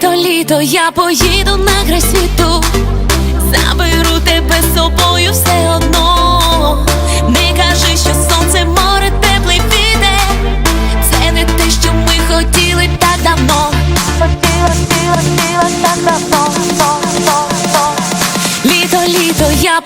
То літо, я поїду на край світу, заберу тебе з собою все одно. Не кажи, що сонце, море теплий піде. Це не те, що ми хотіли так давно. Хотіла, хотіла, хотіла так давно Літо, літо, я.